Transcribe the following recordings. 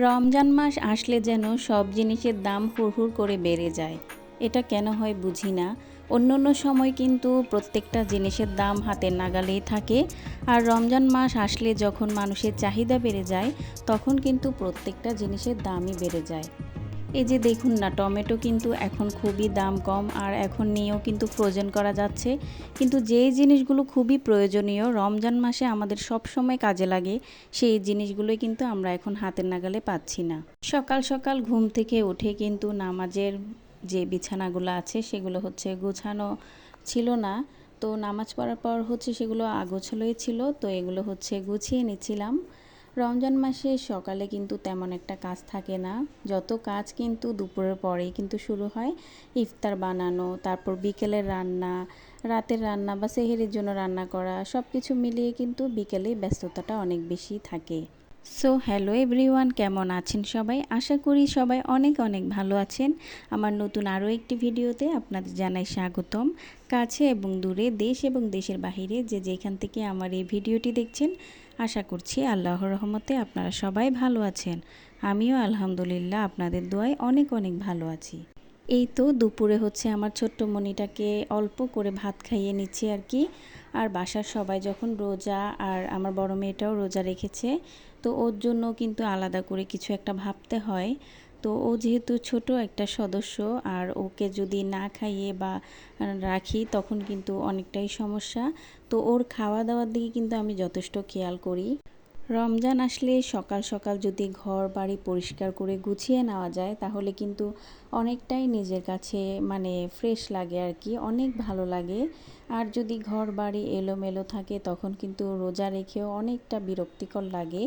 রমজান মাস আসলে যেন সব জিনিসের দাম হুড়হুড় করে বেড়ে যায়। এটা কেন হয় বুঝি না। অন্য অন্য সময় কিন্তু প্রত্যেকটা জিনিসের দাম হাতের নাগালেই থাকে। আর রমজান মাস আসলে যখন মানুষের চাহিদা বেড়ে যায়, তখন কিন্তু প্রত্যেকটা জিনিসের দামই বেড়ে যায়। এই যে দেখুন না, টমেটো কিন্তু এখন খুবই দাম কম আর এখন নিয়েও কিন্তু ফ্রোজেন করা যাচ্ছে। কিন্তু যেই জিনিসগুলো খুবই প্রয়োজনীয়, রমজান মাসে আমাদের সব সময় কাজে লাগে, সেই জিনিসগুলোই কিন্তু আমরা এখন হাতের নাগালে পাচ্ছি না। সকাল সকাল ঘুম থেকে উঠে কিন্তু নামাজের যে বিছানাগুলো আছে, সেগুলো হচ্ছে গোছানো ছিল না। তো নামাজ পড়ার পর হচ্ছে সেগুলো আগোছালোই ছিল, তো এগুলো হচ্ছে গুছিয়ে নিচ্ছিলাম। রমজান মাসে সকালে কিন্তু তেমন একটা কাজ থাকে না। যত কাজ কিন্তু দুপুরের পরেই কিন্তু শুরু হয়। ইফতার বানানো, তারপর বিকেলের রান্না, রাতের রান্না বা সেহেরির জন্য রান্না করা সব কিছু মিলিয়ে কিন্তু বিকেলে ব্যস্ততাটা অনেক বেশি থাকে। সো হ্যালো এভরিওয়ান, কেমন আছেন সবাই? আশা করি সবাই অনেক অনেক ভালো আছেন। আমার নতুন আরও একটি ভিডিওতে আপনাদের জানাই স্বাগতম। কাছে এবং দূরে দেশ এবং দেশের বাহিরে যে যেখান থেকে আমার এই ভিডিওটি দেখছেন, আশা করছি আল্লাহর রহমতে আপনারা সবাই ভালো আছেন। আমিও আলহামদুলিল্লাহ আপনাদের দোয়ায় অনেক অনেক ভালো আছি। এই তো দুপুরে হচ্ছে আমার ছোট্ট মনিটাকে অল্প করে ভাত খাইয়ে নিচ্ছি আর কি। আর বাসার সবাই যখন রোজা আর আমার বড় মেয়েটাও রোজা রেখেছে তো ওর জন্য কিন্তু আলাদা করে কিছু একটা ভাবতে হয়। তো ও যেহেতু ছোট একটা সদস্য, আর ওকে যদি না খাইয়ে বা রাখি তখন কিন্তু অনেকটাই সমস্যা। তো ওর খাওয়া দাওয়ার দিকে কিন্তু আমি যথেষ্ট খেয়াল করি। রমজান আসলে সকাল সকাল যদি ঘর বাড়ি পরিষ্কার করে গুছিয়ে নেওয়া যায়, তাহলে কিন্তু অনেকটাই নিজের কাছে মানে ফ্রেশ লাগে আর কি, অনেক ভালো লাগে। আর যদি ঘর বাড়ি এলোমেলো থাকে, তখন কিন্তু রোজা রেখেও অনেকটা বিরক্তিকর লাগে।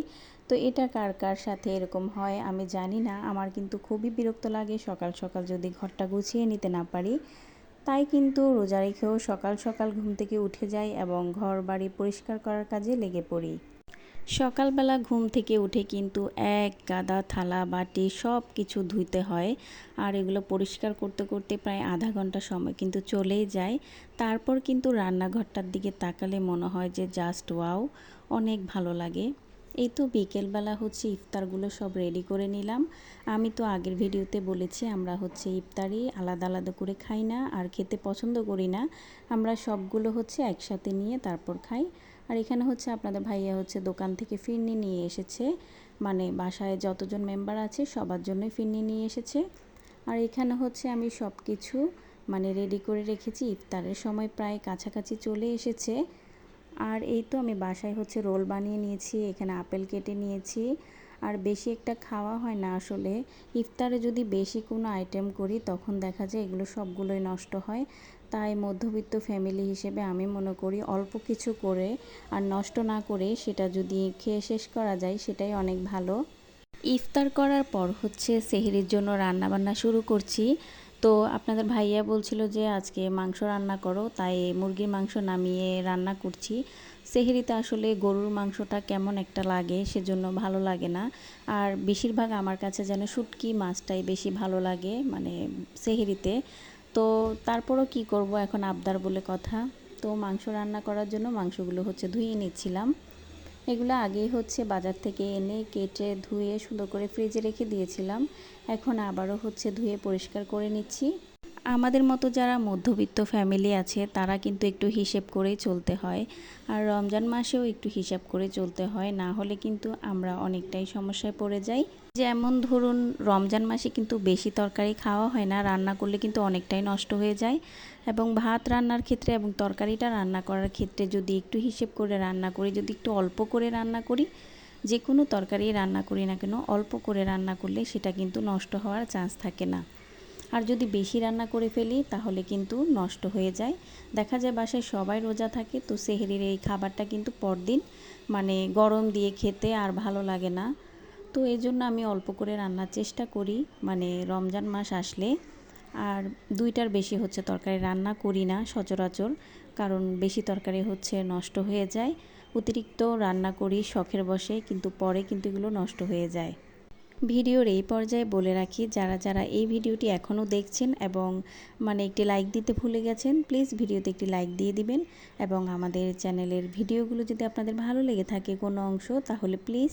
তো এটা কার কার সাথে এরকম হয় আমি জানি না, আমার কিন্তু খুবই বিরক্ত লাগে সকাল সকাল যদি ঘরটা গুছিয়ে নিতে না পারি। তাই কিন্তু রোজা রেখেও সকাল সকাল ঘুম থেকে উঠে যাই এবং ঘর বাড়ি পরিষ্কার করার কাজে লেগে পড়ি। সকালবেলা ঘুম থেকে উঠে কিন্তু এক গাদা থালা, বাটি সব কিছু ধুইতে হয়। আর এগুলো পরিষ্কার করতে করতে প্রায় আধা ঘণ্টা সময় কিন্তু চলেই যায়। তারপর কিন্তু রান্নাঘরটার দিকে তাকালে মনে হয় যে জাস্ট ওয়াও, অনেক ভালো লাগে। এই তো বিকেলবেলা হচ্ছে ইফতারগুলো সব রেডি করে নিলাম। আমি তো আগের ভিডিওতে বলেছি আমরা হচ্ছে ইফতারি আলাদা আলাদা করে খাই না আর খেতে পছন্দ করি না। আমরা সবগুলো হচ্ছে একসাথে নিয়ে তারপর খাই। আর এখানে হচ্ছে আপনাদের ভাইয়া হচ্ছে দোকান থেকে ফিরনি নিয়ে এসেছে। মানে বাসায় যতজন মেম্বার আছে সবার জন্যই ফিরনি নিয়ে এসেছে। আর এখানে হচ্ছে আমি সব কিছু মানে রেডি করে রেখেছি। ইফতারের সময় প্রায় কাছাকাছি চলে এসেছে। আর এই তো আমি বাসায় হচ্ছে রোল বানিয়ে নিয়েছি, এখানে আপেল কেটে নিয়েছি। আর বেশি একটা খাওয়া হয় না আসলে। ইফতারে যদি বেশি কোনো আইটেম করি তখন দেখা যায় এগুলো সবগুলোই নষ্ট হয়। তাই মধ্যবিত্ত ফ্যামিলি হিসেবে আমি মনে করি অল্প কিছু করে আর নষ্ট না করে সেটা যদি খেয়ে শেষ করা যায় সেটাই অনেক ভালো। ইফতার করার পর হচ্ছে সেহেরির জন্য রান্নাবান্না শুরু করছি। তো আপনাদের ভাইয়া বলছিল যে আজকে মাংস রান্না করো, তাই মুরগির মাংস নামিয়ে রান্না করছি। সেহেরিতে আসলে গরুর মাংসটা কেমন একটা লাগে সেজন্য ভালো লাগে না। আর বেশিরভাগ আমার কাছে যেন শুটকি মাছটাই বেশি ভালো লাগে মানে সেহেরিতে। তো তারপরও কি করব এখন আবদার বলে কথা? তো মাংস রান্না করার জন্য মাংসগুলো হচ্ছে ধুয়ে নিচ্ছিলাম। এগুলো আগেই হচ্ছে বাজার থেকে এনে কেটে ধুয়ে সুন্দর করে ফ্রিজে রেখে দিয়েছিলাম। এখন আবারও হচ্ছে ধুয়ে পরিষ্কার করে নিচ্ছি। আমাদের মতো যারা মধ্যবিত্ত ফ্যামিলি আছে, তারা কিন্তু একটু হিসেব করেই চলতে হয়। আর রমজান মাসেও একটু হিসাব করে চলতে হয়, না হলে কিন্তু আমরা অনেকটাই সমস্যায় পড়ে যাই। যেমন ধরুন, রমজান মাসে কিন্তু বেশি তরকারি খাওয়া হয় না, রান্না করলে কিন্তু অনেকটাই নষ্ট হয়ে যায়। এবং ভাত রান্নার ক্ষেত্রে এবং তরকারিটা রান্না করার ক্ষেত্রে যদি একটু হিসেব করে রান্না করি, যদি একটু অল্প করে রান্না করি, যে কোনো তরকারি রান্না করি না কেন, অল্প করে রান্না করলে সেটা কিন্তু নষ্ট হওয়ার চান্স থাকে না। আর যদি বেশি রান্না করে ফেলি, তাহলে কিন্তু নষ্ট হয়ে যায়। দেখা যায় বাসায় সবাই রোজা থাকে, তো সেহেরির এই খাবারটা কিন্তু পরদিন মানে গরম দিয়ে খেতে আর ভালো লাগে না। তো এই জন্য আমি অল্প করে রান্নার চেষ্টা করি মানে রমজান মাস আসলে। আর দুইটার বেশি হচ্ছে তরকারি, রান্না করি না সচরাচর, কারণ বেশি তরকারি হচ্ছে নষ্ট হয়ে যায়। অতিরিক্ত রান্না করি, শখের বসে কিন্তু পরে কিন্তু এগুলো নষ্ট হয়ে যায়। ভিডিওর এই পর্যায়ে বলে রাখি, যারা যারা এই ভিডিওটি এখনও দেখছেন এবং মানে একটি লাইক দিতে ভুলে গেছেন প্লিজ ভিডিওতে একটি লাইক দিয়ে দিবেন এবং আমাদের চ্যানেলের ভিডিওগুলো যদি আপনাদের ভালো লেগে থাকে কোনো অংশ, তাহলে প্লিজ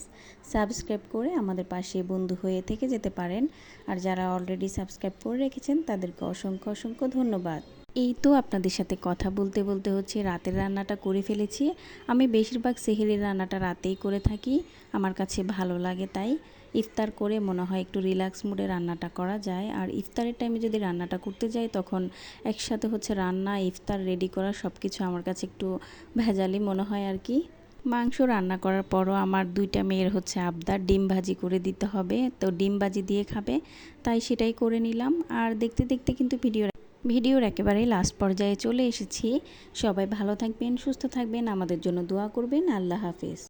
সাবস্ক্রাইব করে আমাদের পাশে বন্ধু হয়ে থেকে যেতে পারেন। আর যারা অলরেডি সাবস্ক্রাইব করে রেখেছেন, তাদেরকে অসংখ্য অসংখ্য ধন্যবাদ। এই তো আপনাদের সাথে কথা বলতে বলতে হচ্ছে রাতের রান্নাটা করে ফেলেছি। আমি বেশিরভাগ সেহেরির রান্নাটা রাতেই করে থাকি, আমার কাছে ভালো লাগে তাই। ইফতার করে মনে হয় একটু রিল্যাক্স মুডে রান্নাটা করা যায়। আর ইফতারের টাইমে যদি রান্নাটা করতে যাই, তখন একসাথে হচ্ছে রান্না, ইফতার রেডি করা সব কিছু আমার কাছে একটু ভেজালি মনে হয় আর কি। মাংস রান্না করার পরও আমার দুইটা মেয়ের হচ্ছে আবদার, ডিম ভাজি করে দিতে হবে। তো ডিম ভাজি দিয়ে খাবে, তাই সেটাই করে নিলাম। আর দেখতে দেখতে কিন্তু ভিডিও ভিডিওর একেবারে লাস্ট পর্যায়ে চলে এসেছি। সবাই ভালো থাকবেন, সুস্থ থাকবেন, আমাদের জন্য দোয়া করবেন। আল্লাহ হাফিজ।